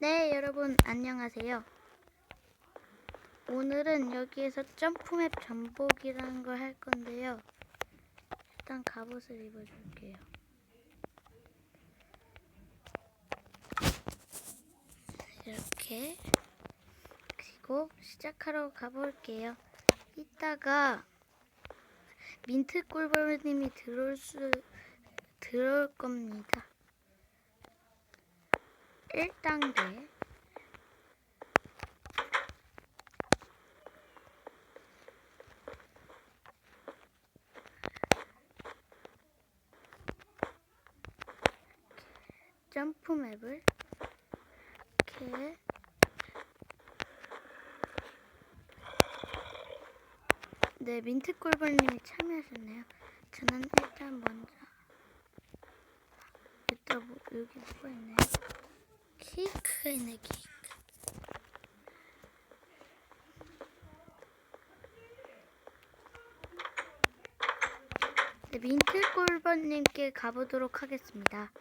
네, 여러분 안녕하세요. 오늘은 여기에서 점프맵 전복이라는 걸 할 건데요. 일단 갑옷을 입어줄게요. 이렇게 그리고 시작하러 가볼게요. 이따가 민트 꿀벌님이 들어올 수 들어올 겁니다. 1단계 점프 맵을. 이렇게 네, 민트 꿀벌님이 참여하셨네요. 저는 일단 먼저. 여기 뭐가 있네요. 케이크가 있네, 케이크. 네, 민트 꿀벌님께 가보도록 하겠습니다.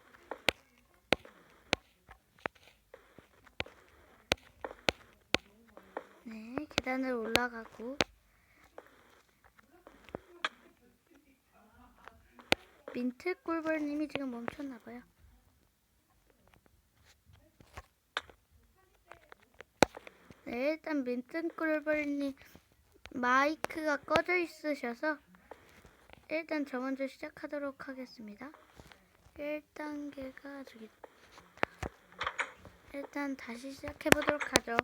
네, 계단을 올라가고 민트 꿀벌님이 지금 멈췄나봐요. 네, 일단 민트 꿀벌님 마이크가 꺼져 있으셔서 일단 저 먼저 시작하도록 하겠습니다. 1단계가 저기. 일단 다시 시작해 보도록 하죠.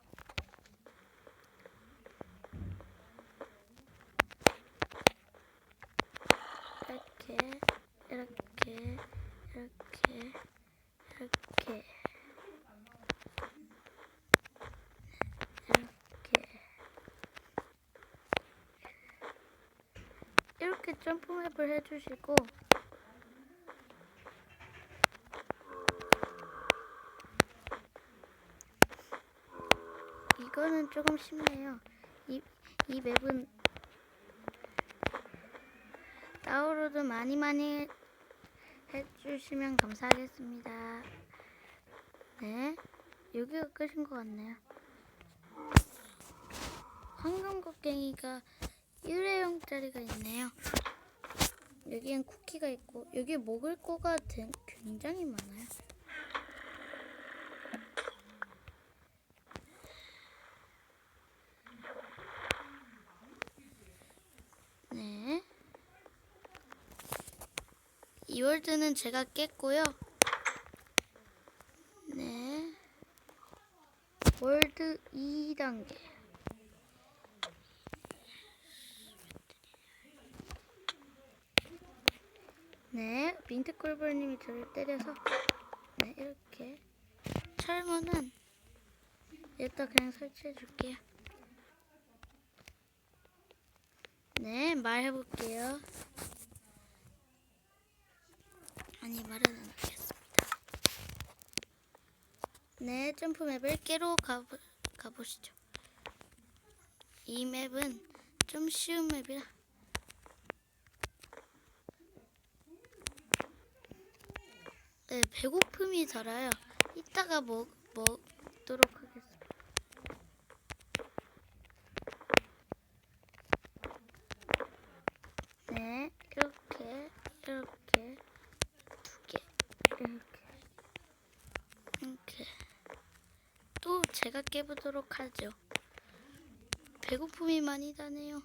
이렇게 이렇게 이렇게 이렇게 이렇게 이렇게 점프맵을 해주시고 이거는 조금 쉽네요. 이, 이 맵은 다운로드 많이 많이 해주시면 감사하겠습니다. 네, 여기가 끝인 것 같네요. 황금곡괭이가 일회용짜리가 있네요. 여기엔 쿠키가 있고 여기 먹을 거가 된- 굉장히 많아요. 네. 이 월드는 제가 깼고요. 네. 월드 2단계. 네, 민트 꿀벌님이 저를 때려서 네, 이렇게 철문은 일단 그냥 설치해 줄게요. 네, 말해볼게요. 아니, 말은 안 하겠습니다. 네, 점프 맵을 깨로 가보, 가보시죠. 이 맵은 좀 쉬운 맵이라. 네, 배고픔이 덜어요. 이따가 먹, 먹도록 하겠습니다. 네, 이렇게, 이렇게, 두 개, 이렇게, 이렇게. 또 제가 깨보도록 하죠. 배고픔이 많이 다네요.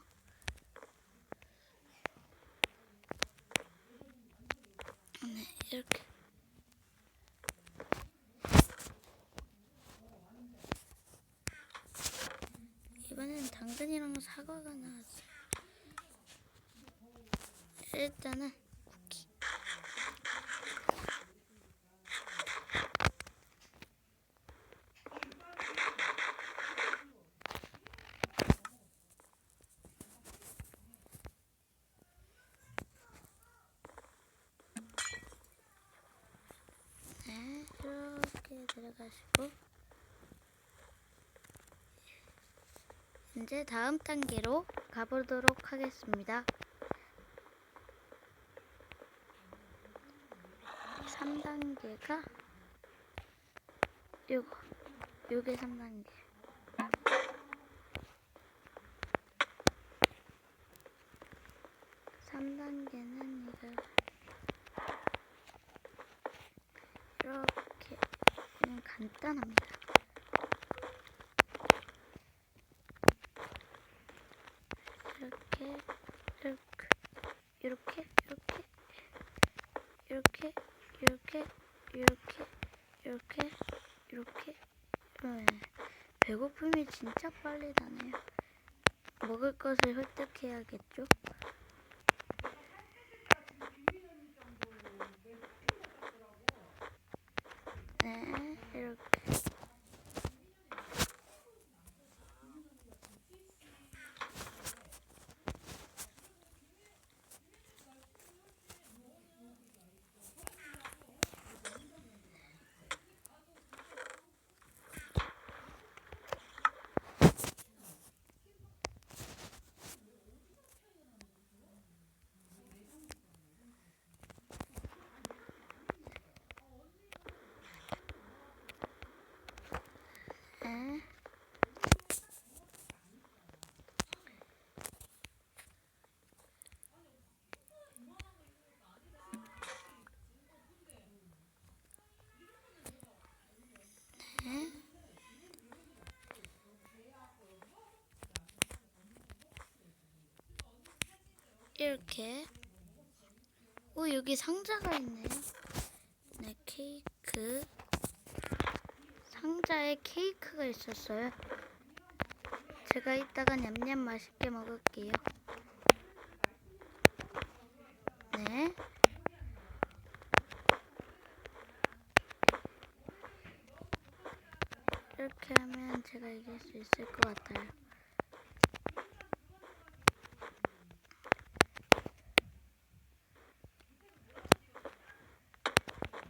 네, 이렇게. 이번엔 당근이랑 사과가 나왔어요. 일단은 쿠키. 네, 이렇게 들어가시고 이제 다음 단계로 가보도록 하겠습니다. 3단계가 요거 요게 3단계. 삼단계는 이거 이렇게 그냥 간단합니다. 배고픔이 진짜 빨리 나네요. 먹을 것을 획득해야겠죠? 네, 이렇게. 네. 네. 이렇게 오 여기 상자가 있네요. 네 케이크 상자에 케이크가 있었어요. 제가 이따가 냠냠 맛있게 먹을게요. 네. 이렇게 하면 제가 이길 수 있을 것 같아요.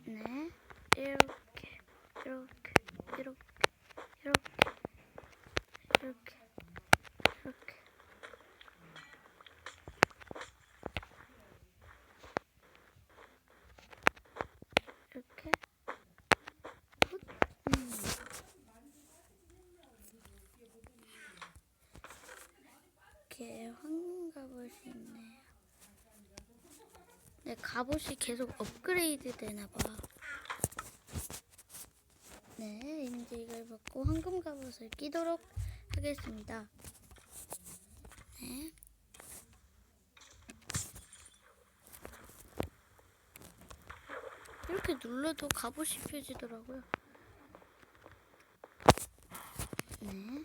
네. 이렇게, 이렇게, 이렇게, 이렇게, 이렇게, 이렇게. 이렇게. 훗. 음. 이렇게 황금 갑옷이 네, 갑옷이 계속 업그레이드 되나봐. 네, 이제 이걸 받고 황금 갑옷을 끼도록 하겠습니다. 네. 이렇게 눌러도 갑옷이 펴지더라고요. 네.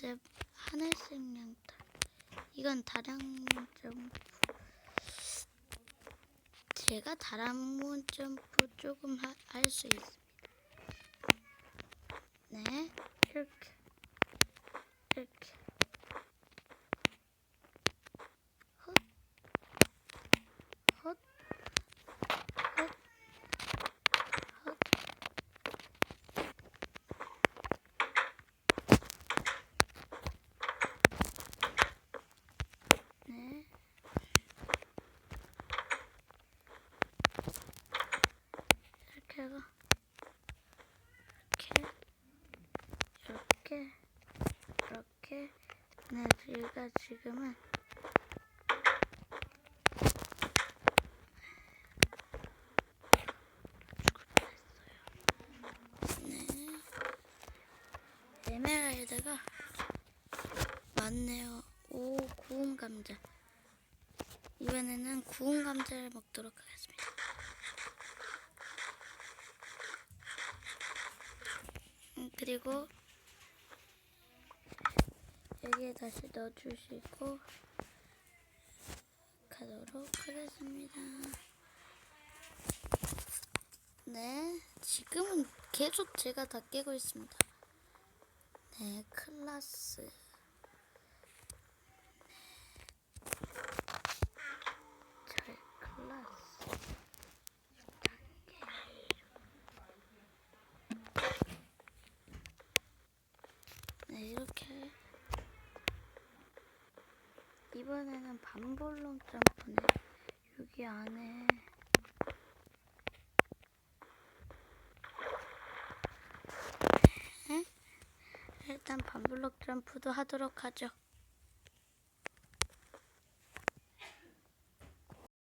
이제 하늘색 양털. 이건 다량 점프. 제가 다람문 점프 조금 할 수 있습니다. 네, 이렇게. 헛, 헛, 헛, 헛. 네. 이렇게 해서 이렇게 이렇게 이렇게 네 저희가 지금은 네. 에메랄드가 많네요. 오 구운 감자. 이번에는 구운 감자를 먹도록 하겠습니다. 음, 그리고 여기에 다시 넣어주시고 가도록 하겠습니다. 네, 지금은 계속 제가 다 깨고 있습니다. 네, 클라스. 잘 클라스. 이렇게 이번에는 반볼록 점프네. 여기 안에 에? 일단 반블럭 점프도 하도록 하죠.